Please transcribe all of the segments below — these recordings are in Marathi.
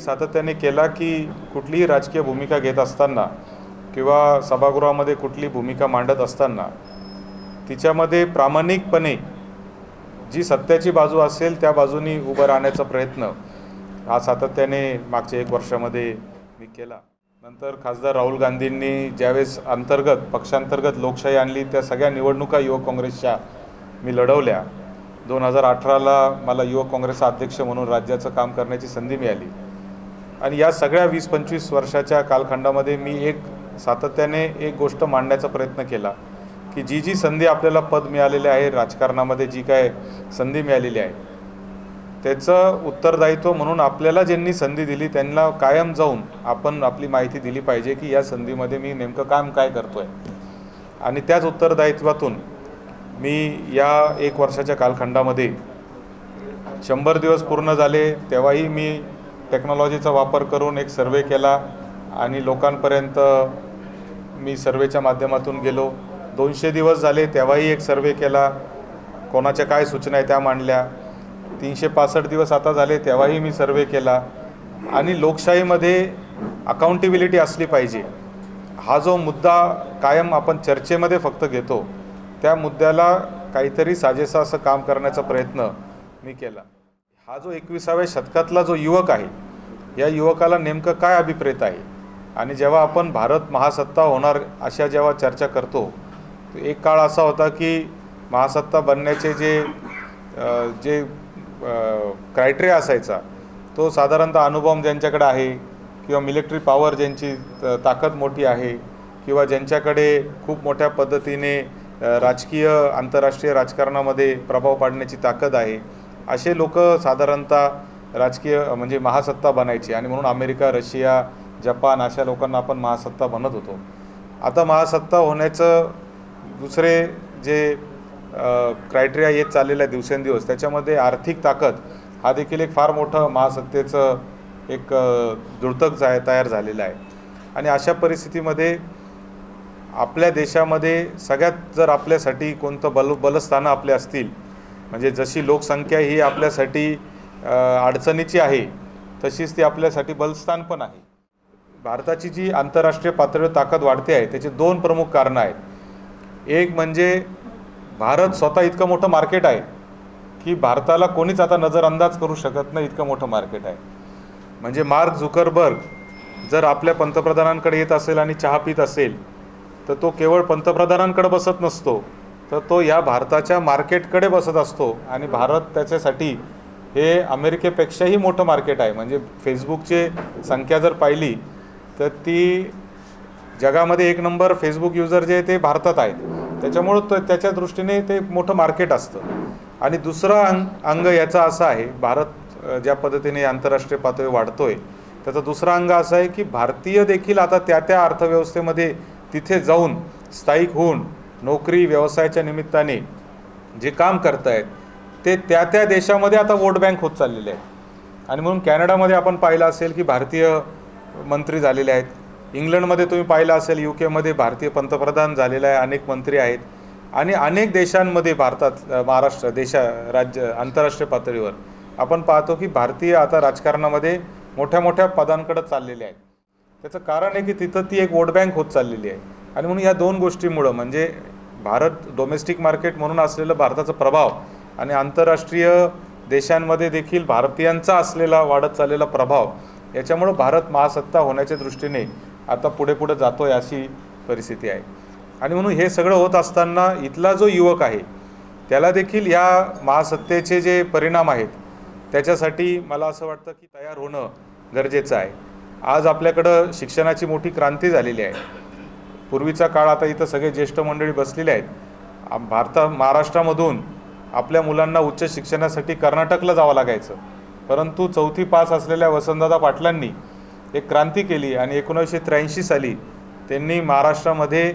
मी सातत्याने केला की कुठलीही राजकीय भूमिका घेत असताना किंवा सभागृहामध्ये कुठली भूमिका मांडत असताना तिच्यामध्ये प्रामाणिकपणे जी सत्याची बाजू असेल त्या बाजूनी उभं राहण्याचा प्रयत्न हा सातत्याने मागच्या एक वर्षामध्ये मी केला. नंतर खासदार राहुल गांधींनी ज्यावेळेस अंतर्गत पक्षांतर्गत लोकशाही आणली त्या सगळ्या निवडणुका युवक काँग्रेसच्या मी लढवल्या. दोन हजार अठराला मला युवक काँग्रेसचा अध्यक्ष म्हणून राज्याचं काम करण्याची संधी मिळाली. आणि या सगळ्या वीस पंचवीस वर्षाच्या कालखंडामध्ये मी एक सातत्याने एक गोष्ट मांडण्याचा प्रयत्न केला की जी जी संधी आपल्याला पद मिळालेले आहे राजकारणामध्ये जी काय संधी मिळालेली आहे त्याचं उत्तरदायित्व म्हणून आपल्याला ज्यांनी संधी दिली त्यांना कायम जाऊन आपण आपली माहिती दिली पाहिजे की या संधीमध्ये मी नेमकं काम काय करतो आहे आणि त्याच उत्तरदायित्वातून मी या एक वर्षाच्या कालखंडामध्ये शंभर दिवस पूर्ण झाले तेव्हाही मी टेक्नॉलॉजीचा वापर करून एक सर्वे केला आणि लोकांपर्यंत मी सर्वेच्या माध्यमातून गेलो. दोनशे दिवस झाले तेव्हाही एक सर्वे केला. कोणाच्या काय सूचना आहे त्या मांडल्या. तीनशे पासष्ट दिवस आता झाले तेव्हाही मी सर्वे केला. आणि लोकशाहीमध्ये अकाउंटेबिलिटी असली पाहिजे. हा जो मुद्दा कायम आपण चर्चेमध्ये फक्त घेतो त्या मुद्द्याला काहीतरी साजेसा असं काम करण्याचा प्रयत्न मी केला. हा जो एकविसाव्या शतकातला जो युवक आहे या युवकाला नेमकं काय अभिप्रेत आहे? आणि जेव्हा आपण भारत महासत्ता होणार अशा जेव्हा चर्चा करतो एक काळ असा होता की महासत्ता बनण्याचे जे जे क्रायटेरिया असायचा तो साधारणतः अनुभव ज्यांच्याकडे आहे किंवा मिलिटरी पॉवर ज्यांची त- ताकद मोठी आहे किंवा ज्यांच्याकडे खूप मोठ्या पद्धतीने राजकीय आंतरराष्ट्रीय राजकारणामध्ये प्रभाव पाडण्याची ताकद आहे असे लोक साधारणतः राजकीय म्हणजे महासत्ता बनायची आणि म्हणून अमेरिका रशिया जपान अशा लोकांना आपण महासत्ता बनत होतो. आता महासत्ता होण्याचं दुसरे जे क्रायटेरिया येत चाललेलं आहे दिवसेंदिवस त्याच्यामध्ये आर्थिक ताकद हा देखील एक फार मोठं महासत्तेचं एक अ, जाय जा तयार झालेलं आहे. आणि अशा परिस्थितीमध्ये आपल्या देशामध्ये सगळ्यात जर आपल्यासाठी कोणतं बल बलस्थानं आपले असतील म्हणजे जशी लोकसंख्या ही आपल्यासाठी अडचणीची आहे तशीच ती आपल्यासाठी बलस्थान पण आहे. भारताची जी आंतरराष्ट्रीय पातळीवर ताकद वाढते आहे त्याची दोन प्रमुख कारणं आहेत. एक म्हणजे भारत स्वतः इतकं मोठं मार्केट आहे की भारताला कोणीच आता नजरअंदाज करू शकत नाही इतकं मोठं मार्केट आहे. म्हणजे मार्क झुकरबर्ग जर आपल्या पंतप्रधानांकडे येत असेल आणि चहा पित असेल तर तो केवळ पंतप्रधानांकडे बसत नसतो. तर तो या भारताच्या मार्केटकडे बसत असतो आणि भारत त्याच्यासाठी हे अमेरिकेपेक्षाही मोठं मार्केट आहे. म्हणजे फेसबुकचे संख्या जर पाहिली तर ती जगामध्ये एक नंबर फेसबुक युजर जे आहे ते भारतात आहेत. त्याच्यामुळं तो त्याच्या दृष्टीने ते मोठं मार्केट असतं. आणि दुसरा अंग अंग याचा असा आहे भारत ज्या पद्धतीने आंतरराष्ट्रीय पातळी वाढतोय त्याचा दुसरा अंग असा आहे की भारतीय देखील आता त्या त्या अर्थव्यवस्थेमध्ये तिथे जाऊन स्थायिक होऊन नोकरी व्यवसायाच्या निमित्ताने जे काम करतायत ते त्या त्या देशामध्ये आता वोट बँक होत चाललेले आहेत. आणि म्हणून कॅनडामध्ये आपण पाहिलं असेल की भारतीय मंत्री झालेले आहेत. इंग्लंडमध्ये तुम्ही पाहिलं असेल यू केमध्ये भारतीय पंतप्रधान झालेला आहे अनेक मंत्री आहेत. आणि अनेक देशांमध्ये भारतात महाराष्ट्र देशा राज्य आंतरराष्ट्रीय पातळीवर आपण पाहतो की भारतीय आता राजकारणामध्ये मोठ्या मोठ्या पदांकडे चाललेले आहेत. त्याचं कारण आहे की तिथं ती एक वोट बँक होत चाललेली आहे. आणि म्हणून या दोन गोष्टीमुळं म्हणजे भारत डोमेस्टिक मार्केट म्हणून असलेलं भारताचा प्रभाव आणि आंतरराष्ट्रीय देशांमध्ये देखील भारतीयांचा असलेला वाढत चाललेला प्रभाव याच्यामुळं भारत महासत्ता होण्याच्या दृष्टीने आता पुढे पुढे जातो आहे अशी परिस्थिती आहे. आणि म्हणून हे सगळं होत असताना इथला जो युवक आहे त्याला देखील या महासत्तेचे जे परिणाम आहेत त्याच्यासाठी मला असं वाटतं की तयार होणं गरजेचं आहे. आज आपल्याकडं शिक्षणाची मोठी क्रांती झालेली आहे. पूर्वीचा काळ आता इथं सगळे ज्येष्ठ मंडळी बसलेले आहेत. भारता महाराष्ट्रामधून आपल्या मुलांना उच्च शिक्षणासाठी कर्नाटकला जावं लागायचं. परंतु चौथी पास असलेल्या वसंतदादा पाटलांनी एक क्रांती केली आणि एकोणीसशे त्र्याऐंशी साली त्यांनी महाराष्ट्रामध्ये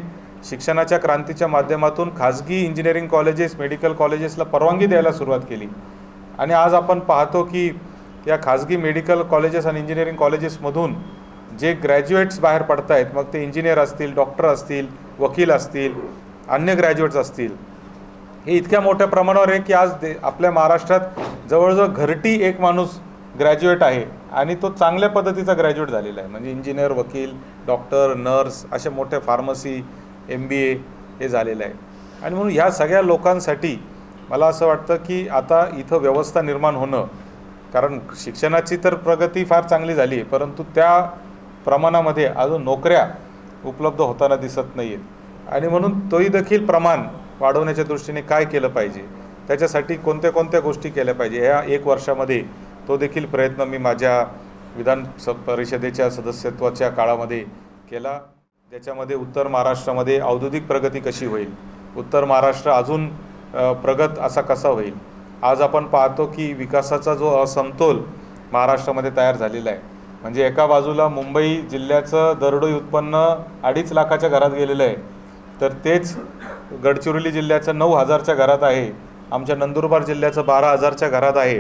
शिक्षणाच्या क्रांतीच्या माध्यमातून खाजगी इंजिनिअरिंग कॉलेजेस मेडिकल कॉलेजेसला परवानगी द्यायला सुरुवात केली. आणि आज आपण पाहतो की या खाजगी मेडिकल कॉलेजेस आणि इंजिनिअरिंग कॉलेजेसमधून जे ग्रॅज्युएट्स बाहेर पडत आहेत मग ते इंजिनियर असतील डॉक्टर असतील वकील असतील अन्य ग्रॅज्युएट्स असतील. हे इतक्या मोठ्या प्रमाणावर आहे की आज दे आपल्या महाराष्ट्रात जवळजवळ घरटी एक माणूस ग्रॅज्युएट आहे आणि तो चांगल्या पद्धतीचा ग्रॅज्युएट झालेला आहे. म्हणजे इंजिनियर वकील डॉक्टर नर्स असे मोठे फार्मसी एम बी ए हे झालेलं आहे. आणि म्हणून ह्या सगळ्या लोकांसाठी मला असं वाटतं की आता इथं व्यवस्था निर्माण होणं कारण शिक्षणाची तर प्रगती फार चांगली झाली आहे परंतु त्या प्रमाणामध्ये अजून नोकऱ्या उपलब्ध होताना दिसत नाही आहेत आणि म्हणून तोही देखील प्रमाण वाढवण्याच्या दृष्टीने काय केलं पाहिजे? त्याच्यासाठी कोणत्या कोणत्या गोष्टी केल्या पाहिजे? ह्या एक वर्षामध्ये तो देखील प्रयत्न मी माझ्या विधान स परिषदेच्या सदस्यत्वाच्या काळामध्ये केला. ज्याच्यामध्ये उत्तर महाराष्ट्रामध्ये औद्योगिक प्रगती कशी होईल? उत्तर महाराष्ट्र अजून प्रगत असा कसा होईल? आज आपण पाहतो की विकासाचा जो असमतोल महाराष्ट्रामध्ये तयार झालेला आहे. म्हणजे एका बाजूला मुंबई जिल्ह्याचं दरडोई उत्पन्न अडीच लाखाच्या घरात गेलेलं आहे. तर तेच गडचिरोली जिल्ह्याचं नऊ हजारच्या घरात आहे. आमच्या नंदुरबार जिल्ह्याचं बारा हजारच्या घरात आहे.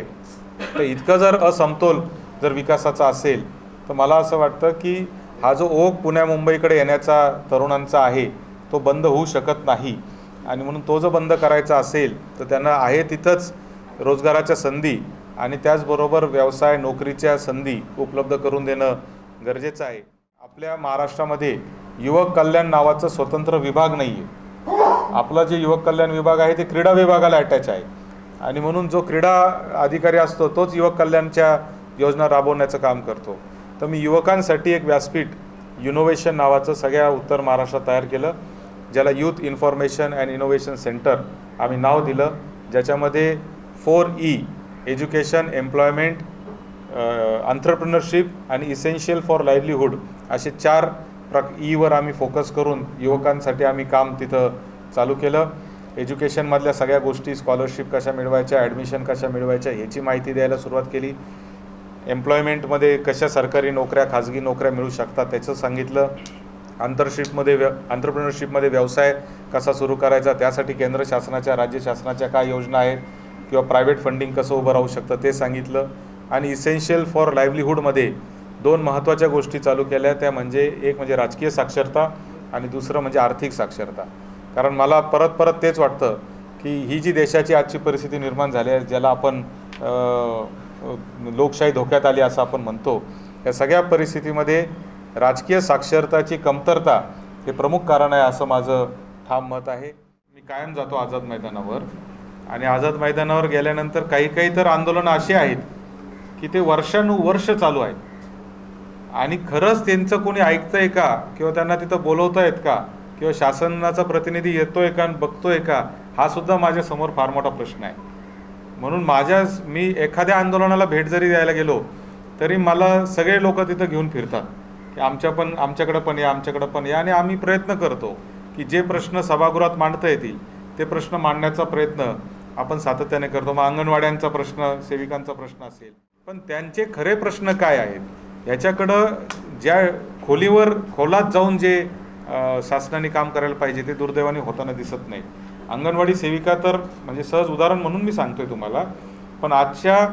तर इतकं जर असमतोल जर विकासाचा असेल तर मला असं वाटतं की हा जो ओघ पुण्या मुंबईकडे येण्याचा तरुणांचा आहे तो बंद होऊ शकत नाही. आणि म्हणून तो जो बंद करायचा असेल तर त्यांना आहे तिथंच रोजगाराच्या संधी आणि त्याचबरोबर व्यवसाय नोकरीच्या संधी उपलब्ध करून देणं गरजेचं आहे. आपल्या महाराष्ट्रामध्ये युवक कल्याण नावाचं स्वतंत्र विभाग नाही आहे आपला जे युवक कल्याण विभाग आहे ते क्रीडा विभागाला अटॅच आहे. आणि म्हणून जो क्रीडा अधिकारी असतो तोच युवक कल्याणच्या योजना राबवण्याचं काम करतो. तर मी युवकांसाठी एक व्यासपीठ युनोव्हेशन नावाचं सगळ्या उत्तर महाराष्ट्रात तयार केलं ज्याला youth information and innovation centre आम्ही नाव दिलं ज्याच्यामध्ये four E e education employment entrepreneurship आणि इसेन्शियल फॉर लाईव्हलीहूड असे चार प्रक ईवर आम्ही फोकस करून युवकांसाठी आम्ही काम तिथं चालू केलं. एज्युकेशनमधल्या सगळ्या गोष्टी स्कॉलरशिप कशा मिळवायच्या ॲडमिशन कशा मिळवायच्या ह्याची माहिती द्यायला सुरुवात केली. एम्प्लॉयमेंटमध्ये कशा सरकारी नोकऱ्या खाजगी नोकऱ्या मिळू शकतात त्याचं सांगितलं. आंतरशिपमध्ये व्य आंतरप्रनरशिपमध्ये व्यवसाय कसा सुरू करायचा त्यासाठी केंद्र शासनाच्या राज्य शासनाच्या काय योजना आहेत किंवा प्रायव्हेट फंडिंग कसं उभं राहू शकतं ते सांगितलं. आणि इसेन्शियल फॉर लाईव्हलीहूडमध्ये दोन महत्त्वाच्या गोष्टी चालू केल्या. त्या म्हणजे एक म्हणजे राजकीय साक्षरता आणि दुसरं म्हणजे आर्थिक साक्षरता. कारण मला परत परत तेच वाटतं की ही जी देशाची आजची परिस्थिती निर्माण झाली आहे ज्याला आपण लोकशाही धोक्यात आली असं आपण म्हणतो या सगळ्या परिस्थितीमध्ये राजकीय साक्षरताची कमतरता हे प्रमुख कारण आहे असं माझं ठाम मत आहे. मी कायम जातो आझाद मैदानावर. आणि आझाद मैदानावर गेल्यानंतर काही काही तर आंदोलनं अशी आहेत की ते वर्षानुवर्ष चालू आहेत. आणि खरंच त्यांचं कोणी ऐकतंय का? किंवा त्यांना तिथं बोलवता येत का? किंवा शासनाचा प्रतिनिधी येतोय का आणि बघतोय का? हा सुद्धा माझ्यासमोर फार मोठा प्रश्न आहे. म्हणून माझ्या मी एखाद्या आंदोलनाला भेट जरी द्यायला गेलो तरी मला सगळे लोक तिथं घेऊन फिरतात. की आमच्या पण आमच्याकडं पण या आमच्याकडं पण या. आणि आम्ही प्रयत्न करतो की जे प्रश्न सभागृहात मांडता येतील ते प्रश्न मांडण्याचा प्रयत्न आपण सातत्याने करतो. मग अंगणवाड्यांचा प्रश्न सेविकांचा प्रश्न असेल. पण त्यांचे खरे प्रश्न काय आहेत? याच्याकडं ज्या खोलीवर खोलात जाऊन जे शासनाने काम करायला पाहिजे ते दुर्दैवाने होताना दिसत नाही. अंगणवाडी सेविका तर म्हणजे सहज उदाहरण म्हणून मी सांगतोय तुम्हाला पण आजच्या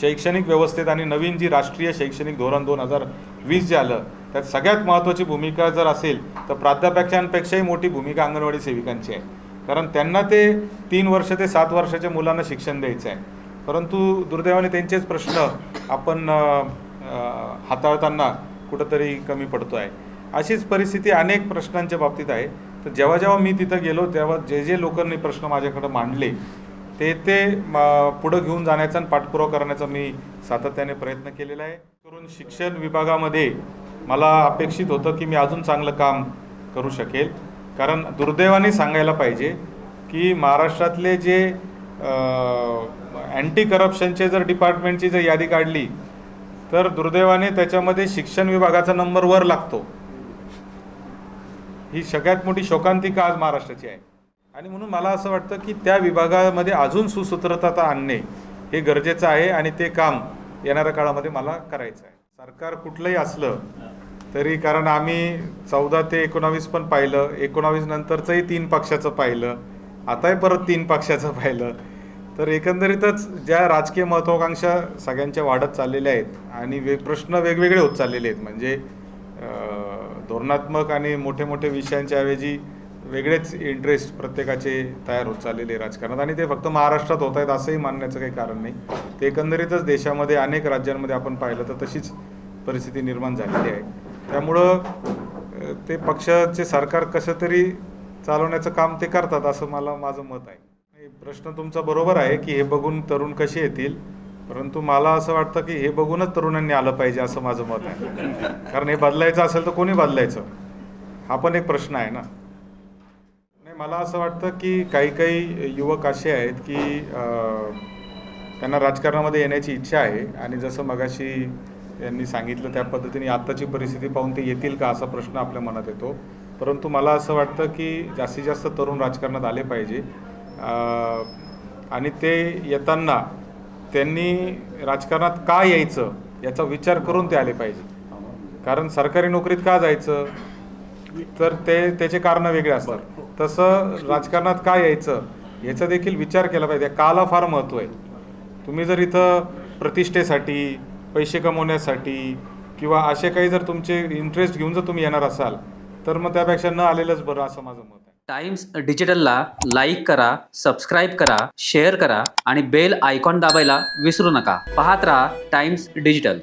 शैक्षणिक व्यवस्थेत आणि नवीन जी राष्ट्रीय शैक्षणिक धोरण दोन हजार वीस जे आलं त्यात सगळ्यात महत्त्वाची भूमिका जर असेल तर प्राध्यापकांपेक्षाही मोठी भूमिका अंगणवाडी सेविकांची आहे. कारण त्यांना ते तीन वर्ष ते सात वर्षाच्या मुलांना शिक्षण द्यायचं आहे परंतु दुर्दैवाने त्यांचेच प्रश्न आपण हाताळताना कुठंतरी कमी पडतो आहे अशीच परिस्थिती अनेक प्रश्नांच्या बाबतीत आहे. तर जेव्हा जेव्हा मी तिथं गेलो तेव्हा जे जे लोकांनी प्रश्न माझ्याकडं मांडले ते ते पुढं घेऊन जाण्याचा आणि पाठपुरावा करण्याचा मी सातत्याने प्रयत्न केलेला आहे. करून शिक्षण विभागामध्ये मला अपेक्षित होतं की मी अजून चांगलं काम करू शकेल. कारण दुर्दैवाने सांगायला पाहिजे की महाराष्ट्रातले जे अँटी करप्शनचे जर डिपार्टमेंटची जर यादी काढली तर दुर्दैवाने त्याच्यामध्ये शिक्षण विभागाचा नंबर वर लागतो. ही सगळ्यात मोठी शोकांतिका आज महाराष्ट्राची आहे. आणि म्हणून मला असं वाटतं की त्या विभागामध्ये अजून सुसूत्रता आणणे हे गरजेचं आहे आणि ते काम येणाऱ्या काळामध्ये मला करायचं आहे. सरकार कुठलंही असलं तरी कारण आम्ही चौदा ते एकोणावीस पण पाहिलं. एकोणावीस नंतरचंही तीन पक्षाचं पाहिलं. आताही परत तीन पक्षाचं पाहिलं. तर एकंदरीतच ज्या राजकीय महत्त्वाकांक्षा सगळ्यांच्या वाढत चाललेल्या आहेत आणि वे प्रश्न वेगवेगळे होत चाललेले आहेत. म्हणजे धोरणात्मक आणि मोठे मोठे विषयांच्या ऐवजी वेगळेच इंटरेस्ट प्रत्येकाचे तयार होत चाललेले राजकारणात. आणि ते फक्त महाराष्ट्रात होत आहेत असंही मानण्याचं काही कारण नाही. ते एकंदरीतच देशामध्ये अनेक राज्यांमध्ये आपण पाहिलं तर तशीच परिस्थिती निर्माण झालेली आहे. त्यामुळं ते पक्षाचे सरकार कसं तरी चालवण्याचं काम ते करतात असं मला माझं मत आहे. प्रश्न तुमचा बरोबर आहे की हे बघून तरुण कसे येतील परंतु मला असं वाटतं की हे बघूनच तरुणांनी आलं पाहिजे असं माझं मत आहे. कारण हे बदलायचं असेल तर कोणी बदलायचं? हा पण एक प्रश्न आहे ना. नाही मला असं वाटतं की काही काही युवक असे आहेत की त्यांना राजकारणामध्ये येण्याची इच्छा आहे. आणि जसं मगाशी यांनी सांगितलं त्या पद्धतीने आत्ताची परिस्थिती पाहून ते येतील का असा प्रश्न आपल्या मनात येतो. परंतु मला असं वाटतं की जास्तीत जास्त तरुण राजकारणात आले पाहिजे. आणि ते येताना त्यांनी राजकारणात का यायचं याचा विचार करून ते आले पाहिजे. कारण सरकारी नोकरीत का जायचं? तर ते त्याचे कारण वेगळे असतात. तसं राजकारणात का यायचं? याचा देखील विचार केला पाहिजे. काला फार महत्त्व आहे. तुम्ही जर इथं प्रतिष्ठेसाठी पैसे कमवण्यासाठी किंवा असे काही जर तुमचे इंटरेस्ट घेऊन जर तुम्ही येणार असाल तर मग त्यापेक्षा न आलेलंच बरं असं माझं मत आहे. टाइम्स डिजिटलला लाईक करा सबस्क्राईब करा शेअर करा आणि बेल आयकॉन दाबायला विसरू नका. पाहत राहा टाइम्स डिजिटल